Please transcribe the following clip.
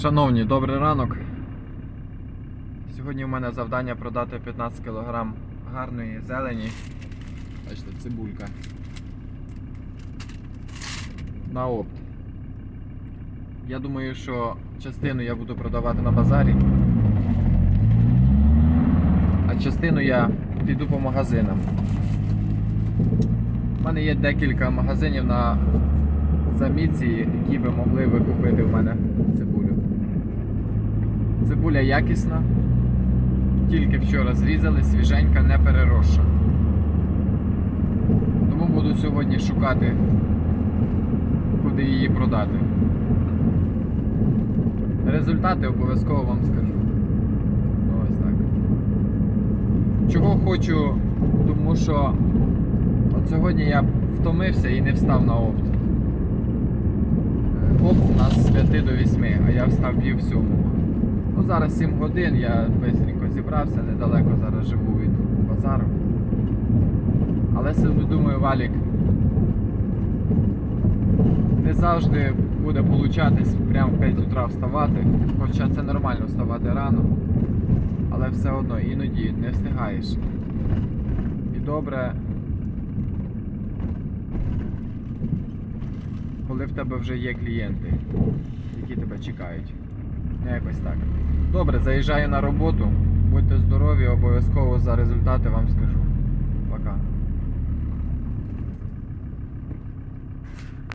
Шановні, добрий ранок. Сьогодні у мене завдання продати 15 кг гарної зелені. Бачите, цибулька. На опт. Я думаю, що частину я буду продавати на базарі. А частину я піду по магазинам. У мене є декілька магазинів на замітці, які би могли ви купити в мене цибулю. Цибуля якісна. Тільки вчора зрізали, свіженька, не переросша. Тому буду сьогодні шукати, куди її продати. Результати обов'язково вам скажу. Ну, Ось так. Чого хочу, тому що от сьогодні я втомився і не встав на опт. 10 до 8, а я встав пів сьомого. Ну Зараз 7 годин, я швидко зібрався, недалеко зараз живу від базару. Але себе думаю, валік не завжди буде получатись прямо в 5 утра вставати, хоча це нормально вставати рано, але все одно іноді не встигаєш. І добре, коли в тебе вже є клієнти тебе чекають. Ну, якось так. Добре, заїжджаю на роботу. Будьте здорові, обов'язково за результати вам скажу. Пока.